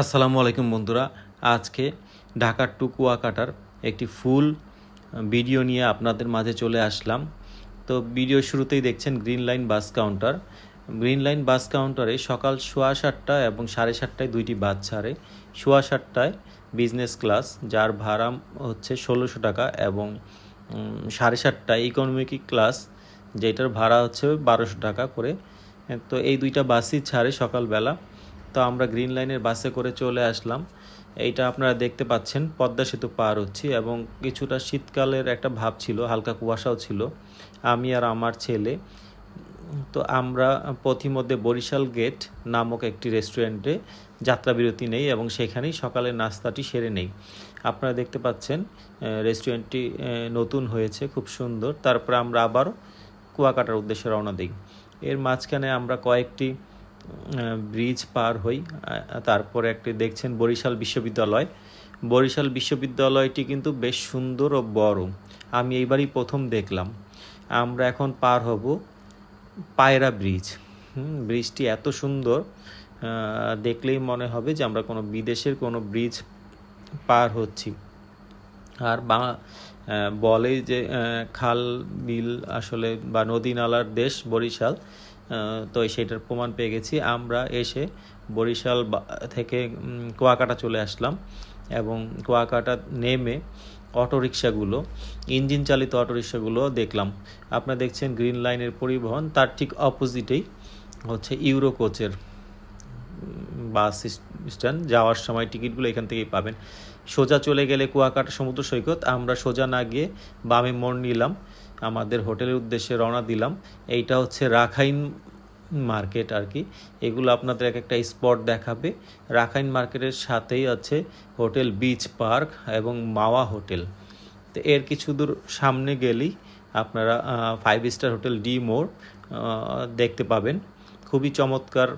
আসসালামু আলাইকুম বন্ধুরা। আজকে ঢাকার টু কুয়াকাটার একটি ফুল ভিডিও নিয়ে আপনাদের মাঝে চলে আসলাম। তো ভিডিও শুরুতেই দেখছেন green line bus counter. Green line bus কাউন্টারে সকাল সোয়া সাতটা এবং সাড়ে সাতটায় দুইটি বাস ছাড়ে। সোয়া সাতটায় বিজনেস ক্লাস যার ভাড়া হচ্ছে ষোলোশো টাকা এবং সাড়ে সাতটায় ইকোনমিক ক্লাস যেটার ভাড়া হচ্ছে বারোশো টাকা করে। তো এই দুইটা বাসই ছাড়ে সকালবেলা। তো আমরা গ্রিন লাইনের বাসে করে চলে আসলাম। এইটা আপনারা দেখতে পাচ্ছেন, পদ্মা সেতু পার হচ্ছি এবং কিছুটা শীতকালের একটা ভাব ছিল, হালকা কুয়াশাও ছিল, আমি আর আমার ছেলে। তো আমরা পথিমধ্যে বরিশাল গেট নামক একটি রেস্টুরেন্টে যাত্রা বিরতি নেই এবং সেখানেই সকালের নাস্তাটি সেরে নেই। আপনারা দেখতে পাচ্ছেন রেস্টুরেন্টটি নতুন হয়েছে, খুব সুন্দর। তারপরে আমরা আবার কুয়াকাটার উদ্দেশ্যে রওনা দিই। এর মাঝখানে আমরা কয়েকটি ব্রিজ পার হই তারপরে একটি দেখছেন বরিশাল বিশ্ববিদ্যালয়। বরিশাল বিশ্ববিদ্যালয়টি কিন্তু বেশ সুন্দর ও বড়। আমি এইবারই প্রথম দেখলাম। আমরা এখন পার হব পায়রা ব্রিজ ব্রিজটি এত সুন্দর দেখলেই মনে হবে যে আমরা কোনো বিদেশের কোনো ব্রিজ পার হচ্ছি। আর আহ, বলে যে খাল বিল আসলে বা নদী নালার দেশ বরিশাল। তো সেটার প্রমাণ পেয়ে গেছি। আমরা এসে বরিশাল থেকে কুয়াকাটা চলে আসলাম এবং কুয়াকাটা নেমে অটোরিকশাগুলো ইঞ্জিন চালিত অটোরিকশাগুলো দেখলাম। আপনারা দেখছেন গ্রিন লাইনের পরিবহন, তার ঠিক অপোজিটেই হচ্ছে ইউরো কোচের বাস স্ট্যান্ড। যাওয়ার সময় টিকিটগুলো এখান থেকেই পাবেন। সোজা চলে গেলে কুয়াকাটা সমুদ্র সৈকত। আমরা সোজা না গিয়ে বামে মোড় নিলাম। আমাদের হোটেলের উদ্দেশ্যে রওনা দিলাম। এইটা হচ্ছে রাখাইন মার্কেট আর কি। এগুলো আপনাদের এক একটা স্পট দেখাবে। রাখাইন মার্কেটের সাথেই আছে হোটেল বিচ পার্ক এবং মাওয়া হোটেল। তো এর কিছু দূর সামনে গেলেই আপনারা ফাইভ স্টার হোটেল ডি মোর দেখতে পাবেন। খুবই চমৎকার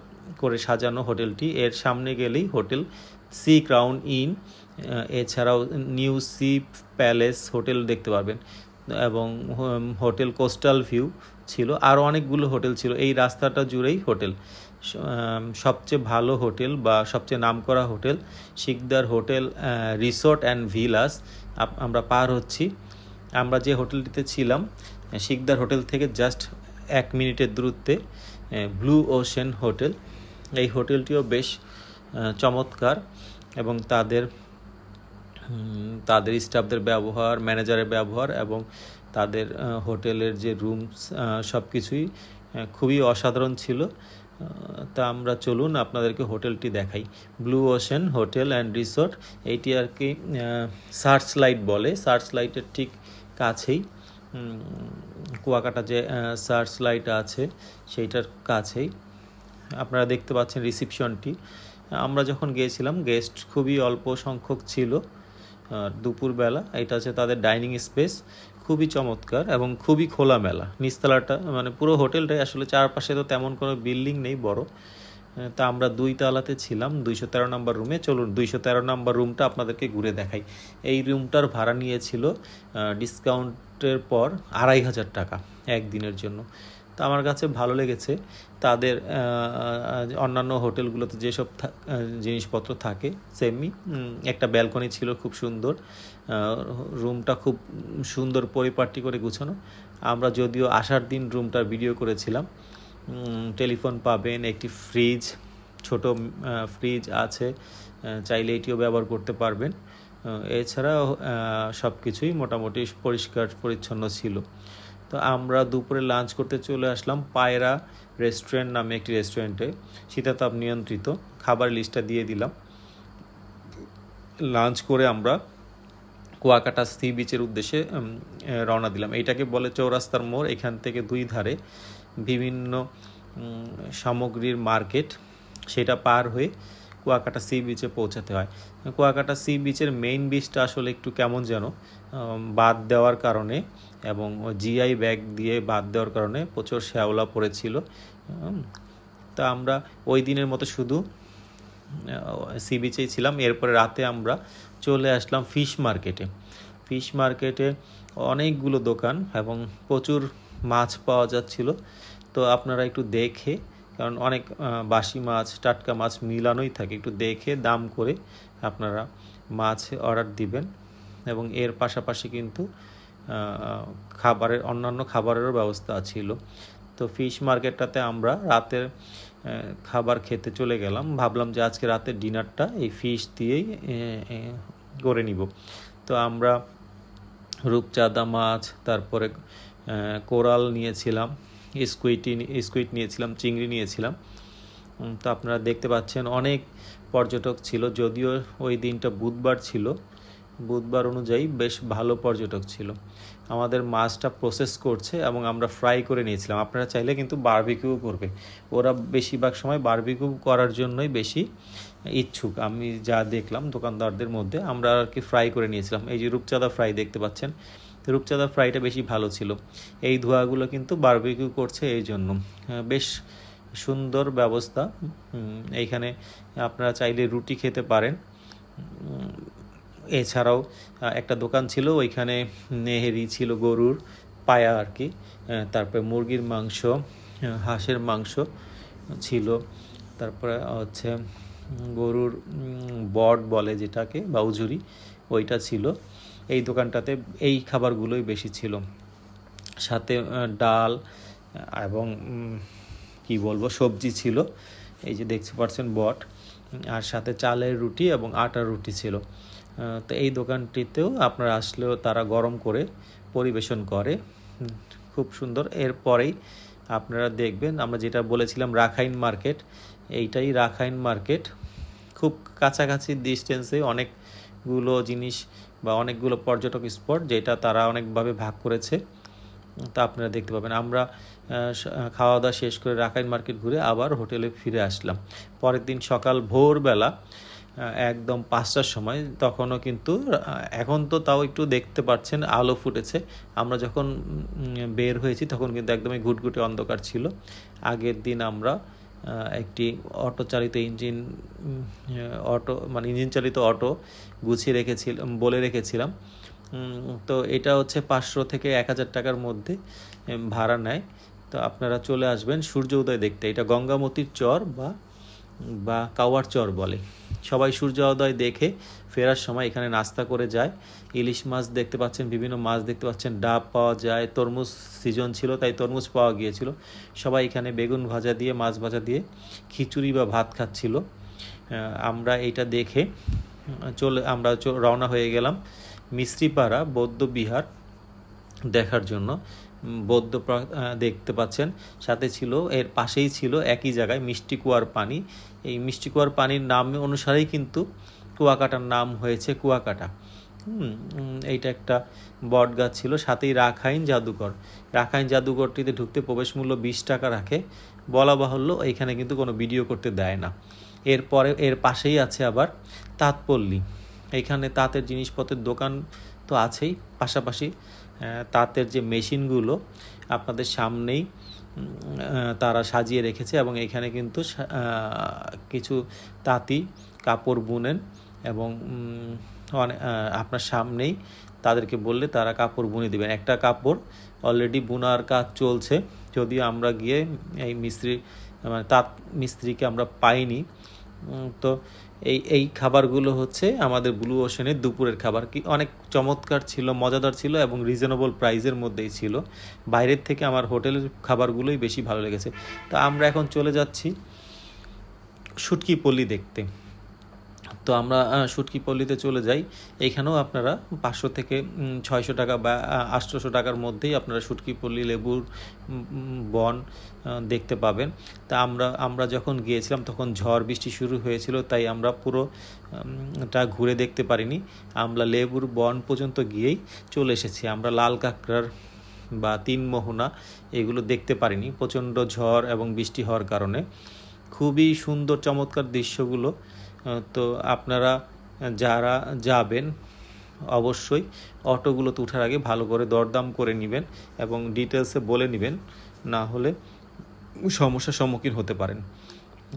করে সাজানো হোটেলটি। এর সামনে গেলেই হোটেল সি ক্রাউন ইন এছাড়াও নিউ সি প্যালেস হোটেল দেখতে পারবেন। এবং হোটেল কোস্টাল ভিউ ছিল। আরও অনেকগুলো হোটেল ছিল। এই রাস্তাটা জুড়েই হোটেল। সবচেয়ে ভালো হোটেল বা সবচেয়ে নামকরা hotel Shikder hotel resort and villas আমরা পার হচ্ছি। আমরা যে হোটেলটিতে ছিলাম শিকদার হোটেল থেকে জাস্ট এক মিনিটের দূরত্বে ব্লু ওশেন হোটেল। এই হোটেলটিও বেশ চমৎকার এবং তাদের তাদের স্টাফদের ব্যবহার, ম্যানেজারের ব্যবহার এবং তাদের হোটেলের যে রুমস সব কিছুই খুবই অসাধারণ ছিল। তা আমরা চলুন আপনাদেরকে হোটেলটি দেখাই। Blue Ocean hotel and resort, এইটি আর কি সার্চ লাইট বলে। সার্চ লাইটের ঠিক কাছেই কুয়াকাটা যে সার্চ লাইট আছে, সেইটার কাছেই আপনারা দেখতে পাচ্ছেন রিসিপশনটি। আমরা যখন গিয়েছিলাম, গেস্ট খুবই অল্প সংখ্যক ছিল। আর দুপুরবেলা, এটা হচ্ছে তাদের ডাইনিং স্পেস, খুবই চমৎকার এবং খুবই খোলামেলা। নিচতলাটা মানে পুরো হোটেলটাই আসলে চারপাশে তো তেমন কোনো বিল্ডিং নেই, বড়। তা আমরা দুই তালাতে ছিলাম, দুইশো তেরো নম্বর রুমে। চলুন, দুইশো তেরো নম্বর রুমটা আপনাদেরকে ঘুরে দেখাই। এই রুমটার ভাড়া নিয়েছিল ডিসকাউন্টের পর আড়াই হাজার টাকা একদিনের জন্য। তো আমার কাছে ভালো লেগেছে। তাদের অন্যান্য হোটেলগুলোতে যেসব জিনিসপত্র থাকে সেমই একটা ব্যালকনি ছিল খুব সুন্দর। রুমটা খুব সুন্দর পরিপাটি করে গুছানো। আমরা যদিও আসার দিন রুমটার ভিডিও করেছিলাম। টেলিফোন পাবেন একটি ফ্রিজ ছোট ফ্রিজ আছে চাইলে এটিও ব্যবহার করতে পারবেন। আহ, এছাড়াও সব কিছুই মোটামুটি পরিষ্কার পরিচ্ছন্ন ছিল। তো আমরা দুপুরে লাঞ্চ করতে চলে আসলাম পায়রা রেস্টুরেন্ট নামে একটি রেস্টুরেন্টে শীতাতাপ নিয়ন্ত্রিত। খাবার লিস্টটা দিয়ে দিলাম। লাঞ্চ করে আমরা কুয়াকাটা সি বিচের উদ্দেশ্যে রওনা দিলাম। এইটাকে বলে চৌরাস্তার মোড়। এখান থেকে দুই ধারে বিভিন্ন সামগ্রীর মার্কেট সেটা পার হয়ে কুয়াকাটা সি বিচে পৌঁছাতে হয়। কুয়াকাটা সি বিচের মেইন বিচটা আসলে একটু কেমন যেন বাদ দেওয়ার কারণে এবং জিআই ব্যাগ দিয়ে বাদ দেওয়ার কারণে প্রচুর শ্যাওলা পড়েছিল তা আমরা ওই দিনের মতো শুধু সি বিচেই ছিলাম। এরপরে রাতে আমরা চলে আসলাম ফিশ মার্কেটে। ফিশ মার্কেটে অনেকগুলো দোকান এবং প্রচুর মাছ পাওয়া যাচ্ছিল। তো আপনারা একটু দেখে কারণ অনেক বাসি মাছ, টাটকা মাছ মিলানোই থাকে। একটু দেখে দাম করে আপনারা মাছ অর্ডার দিবেন এবং এর পাশাপাশি কিন্তু খাবারের, অন্যান্য খাবারেরও ব্যবস্থা ছিল। তো ফিশ মার্কেটটাতে আমরা রাতের খাবার খেতে চলে গেলাম। ভাবলাম যে আজকে রাতের ডিনারটা এই ফিশ দিয়েই করে নিব। তো আমরা রূপচাঁদা মাছ, তারপরে কোরাল নিয়েছিলাম। স্কুইটি স্কুইট নিয়েছিলাম, চিংড়ি নিয়েছিলাম। তো আপনারা দেখতে পাচ্ছেন অনেক পর্যটক ছিল, যদিও ওই দিনটা বুধবার ছিল। বুধবার অনুযায়ী বেশ ভালো পর্যটক ছিল। আমাদের মাছটা প্রসেস করছে এবং আমরা ফ্রাই করে নিয়েছিলাম। আপনারা চাইলে কিন্তু বারবিকিউ করবে। ওরা বেশিরভাগ সময় বারবিকিউ করার জন্যই বেশি ইচ্ছুক। আমি যা দেখলাম দোকানদারদের মধ্যে, আমরা আর কি ফ্রাই করে নিয়েছিলাম। এই যে রূপচাঁদা ফ্রাই দেখতে পাচ্ছেন রূপচাঁদা ফ্রাইটা বেশি ভালো ছিল। এই ধোঁয়াগুলো কিন্তু বারবিকিউ করছে এই জন্য। বেশ সুন্দর ব্যবস্থা। এইখানে আপনারা চাইলে রুটি খেতে পারেন। এছাড়াও একটা দোকান ছিল, ওইখানে নেহেরি ছিল গরুর পায়া আর কি। তারপরে মুরগির মাংস হাঁসের মাংস ছিল। তারপরে হচ্ছে গরুর বট বলে যেটাকে বা উজুরি ওইটা ছিল। এই দোকানটাতে এই খাবারগুলোই বেশি ছিল। সাথে ডাল এবং কি বলব, সবজি ছিল। এই যে দেখতে পাচ্ছেন বট। আর সাথে চালের রুটি এবং আটার রুটি ছিল। তো এই দোকানটিতেও আপনারা আসলেও তারা গরম করে পরিবেশন করে। খুব সুন্দর। এরপরেই আপনারা দেখবেন, আমরা যেটা বলেছিলাম রাখাইন মার্কেট, এইটাই রাখাইন মার্কেট। খুব কাছাকাছি ডিস্টেন্সে অনেকগুলো জিনিস বা অনেকগুলো পর্যটক স্পট যেটা তারা অনেকভাবে ভাগ করেছে, তা আপনারা দেখতে পাবেন। আমরা খাওয়া দাওয়া শেষ করে রাখাইন মার্কেট ঘুরে আবার হোটেলে ফিরে আসলাম। পরের দিন সকাল ভোরবেলা একদম পাঁচটার সময় তখনও কিন্তু এখন তো তাও একটু দেখতে পাচ্ছেন, আলো ফুটেছে। আমরা যখন বের হয়েছি তখন কিন্তু একদমই ঘুটঘুটে অন্ধকার ছিল। আগের দিন আমরা একটি অটো চালিত ইঞ্জিন অটো মানে ইঞ্জিন চালিত অটো গুছিয়ে রেখেছিল, বলে রেখেছিলাম। তো এটা হচ্ছে পাঁচশো থেকে এক হাজার টাকার মধ্যে ভাড়া নেয়। তো আপনারা চলে আসবেন সূর্য উদয় দেখতে। এটা গঙ্গামতির চর বা বা কাওয়ার চর বলে। সবাই সূর্যোদয় দেখে ফেরার সময় এখানে নাস্তা করে যায়। ইলিশ মাছ দেখতে পাচ্ছেন, বিভিন্ন মাছ দেখতে পাচ্ছেন। ডাব পাওয়া যায়, তরমুজ সিজন ছিল, তাই তরমুজ পাওয়া গিয়েছিল। সবাই এখানে বেগুন ভাজা দিয়ে, মাছ ভাজা দিয়ে খিচুড়ি বা ভাত খাচ্ছিল। আমরা এটা দেখে চলে, আমরা রওনা হয়ে গেলাম মিস্ত্রিপাড়া বৌদ্ধ বিহার দেখার জন্য। বৌদ্ধ দেখতে পাচ্ছেন। সাথে ছিল, এর পাশেই ছিল একই জায়গায় মিষ্টি কুয়ার পানি। এই মিষ্টি কুয়ার পানির নাম অনুসারেই কিন্তু কুয়াকাটার নাম হয়েছে কুয়াকাটা। এইটা একটা বট গাছ ছিল, সাথেই রাখাইন জাদুঘর। রাখাইন জাদুঘরটিতে ঢুকতে প্রবেশ মূল্য বিশ টাকা রাখে। বলা বাহুল্য, এখানে কিন্তু কোনো ভিডিও করতে দেয় না। এরপরে, এর পাশেই আছে আবার তাঁতপল্লী। এখানে তাঁতের জিনিসপত্রের দোকান তো আছেই। পাশাপাশি তাঁতের যে মেশিনগুলো আপনাদের সামনেই তারা সাজিয়ে রেখেছে এবং এখানে কিন্তু কিছু তাঁতি কাপড় বুনেন এবং আপনার সামনেই তাদেরকে বললে তারা কাপড় বুনে দিবেন। একটা কাপড় অলরেডি বুনার কাজ চলছে। যদিও আমরা গিয়ে এই মিস্ত্রি মানে তাঁত মিস্ত্রিকে আমরা পাইনি তো এই এই খাবারগুলো হচ্ছে আমাদের ব্লু ওশানের দুপুরের খাবার। কি, অনেক চমৎকার ছিল, মজাদার ছিল এবং রিজনেবল প্রাইজের মধ্যেই ছিল। বাইরের থেকে আমার হোটেলের খাবারগুলোই বেশি ভালো লেগেছে। তা আমরা এখন চলে যাচ্ছি শুটকি পল্লি দেখতে। তো আমরা শুটকি পল্লীতে চলে যাই। এইখানেও আপনারা পাঁচশো থেকে ছয়শো টাকা বা আটশোশো টাকার মধ্যেই আপনারা শুটকি পল্লী, লেবুর বন দেখতে পাবেন। তা আমরা আমরা যখন গিয়েছিলাম তখন ঝড় বৃষ্টি শুরু হয়েছিল, তাই আমরা পুরো টা ঘুরে দেখতে পারিনি। আমরা লেবুর বন পর্যন্ত গিয়েই চলে এসেছি। আমরা লাল কাঁকড়ার বা তিন মোহনা এগুলো দেখতে পারিনি। প্রচণ্ড ঝড় এবং বৃষ্টি হওয়ার কারণে। খুবই সুন্দর চমৎকার দৃশ্যগুলো তো আপনারা যারা যাবেন, অবশ্যই অটোগুলোতে ওঠার আগে ভালো করে দরদাম করে নেবেন এবং ডিটেলসে বলে নেবেন, না হলে সমস্যার সম্মুখীন হতে পারেন।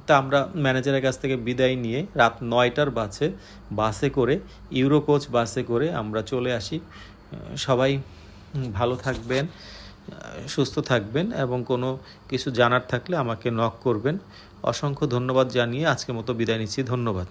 তা আমরা ম্যানেজারের কাছ থেকে বিদায় নিয়ে রাত নয়টার বাসে বাসে করে ইউরো কোচ বাসে করে আমরা চলে আসি। সবাই ভালো থাকবেন সুস্থ থাকবেন এবং কোনো কিছু জানার থাকলে আমাকে নক করবেন। অসংখ্য ধন্যবাদ জানিয়ে আজকের মতো বিদায় নিচ্ছি। ধন্যবাদ।